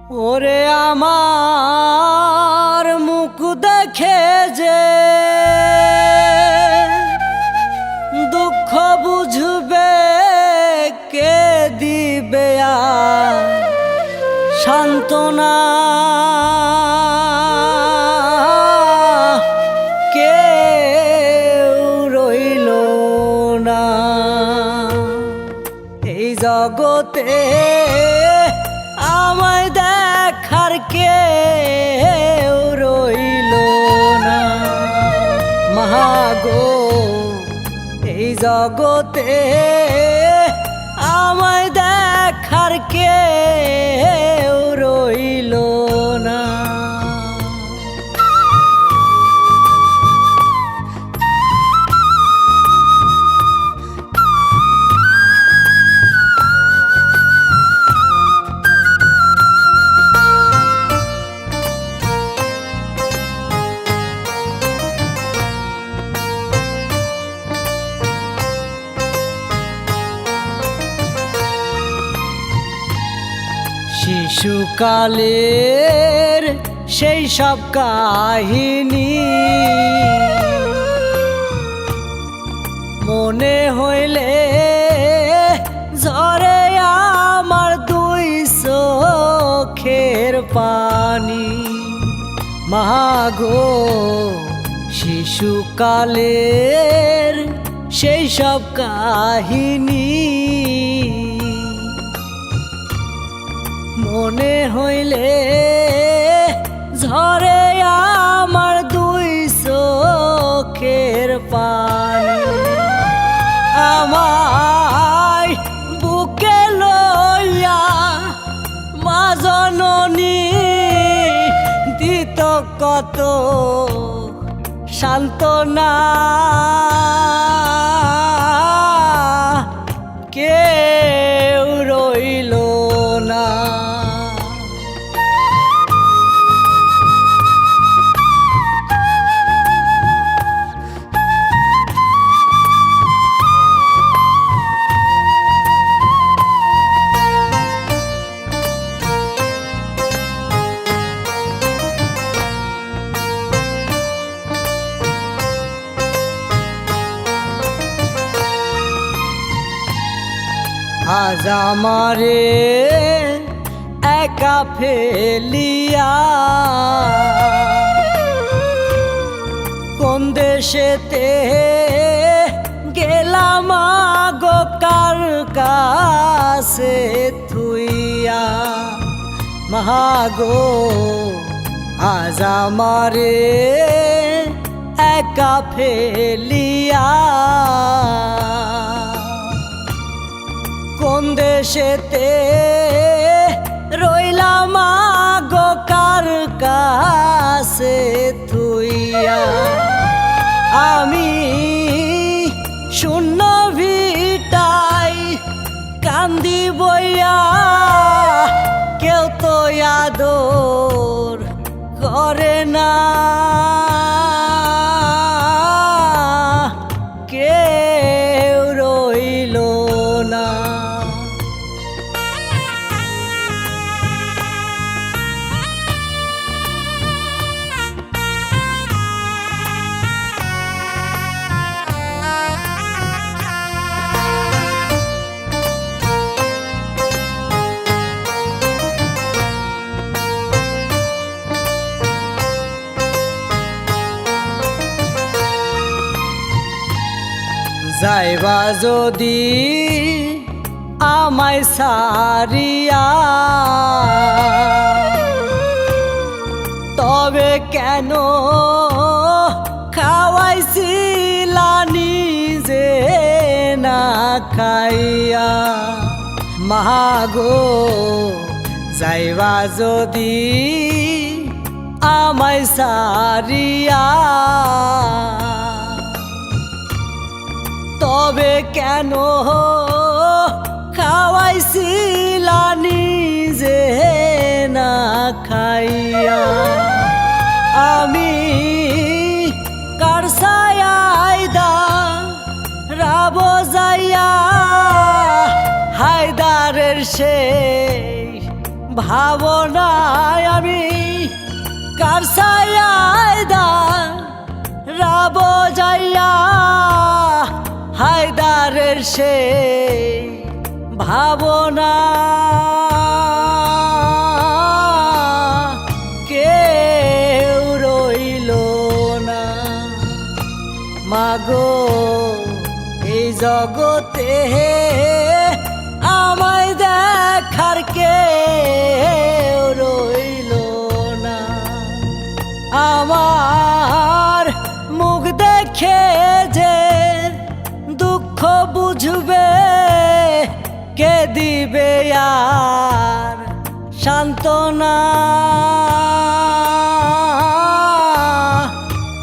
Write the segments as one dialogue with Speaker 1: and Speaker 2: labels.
Speaker 1: ওরে আমার মুখ দেখে যে দুঃখ বুঝবে কে দিবে সান্ত্বনা? জগতে আমায় দেখার কে রইল না। মহাগো এই জগতে আমায় দেখার কে রইল না। শিশুকালের সেই সব কাহিনী। মনে হইলে ঝরে আমার দুই চোখের পানি। মাগো, শিশুকালের সেই সব কাহিনী। মনে হইলে ঝরে আমার দুই চোখের পানি। আমায় বুকে লইয়া মা জননী দিত কত সান্ত্বনা। কেউ রইল আজ আমারে একা ফেলিয়া কোন দেশেতে গেলাম গো কার কাছে থুইয়া? মাগো আজ আমারে একা ফেলিয়া কোন দেশেতে রইলাম গো কার কাছে থুইয়া? আমি শূন্য ভিটাই কান্দি বইয়া, কেউ তো আদর করে না। যাইবা যদি আমায় সারিয়া। তবে কেন খাওয়াইছিলা নিজে না খাইয়া? মাগো, যাইবা যদি আমায় সারিয়া। কেন খাওয়াইছিলা নিজে না খাইয়া? আমি কার সায়াইদা রাব যাইয়া হায়দারের সেই ভাবনায় আমি কার ছায়ায় দান রাব যাইয়া হায়দারের সে ভাবনা। কেউ রইল না। মাগো, এই জগতে আমায় দেখার কে রইল না। আমার মুখ দেখে যে বুঝবে কে দিবে আর? সান্ত্বনা।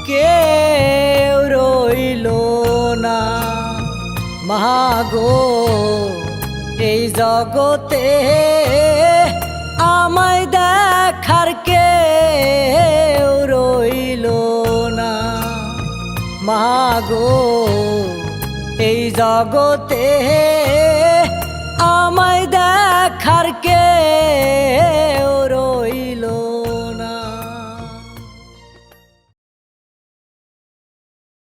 Speaker 1: কেউ রইল না। মাগো, এই জগতে আমায় দেখার কে রইল না। মাগো এই জগতে আমায় দেখার কে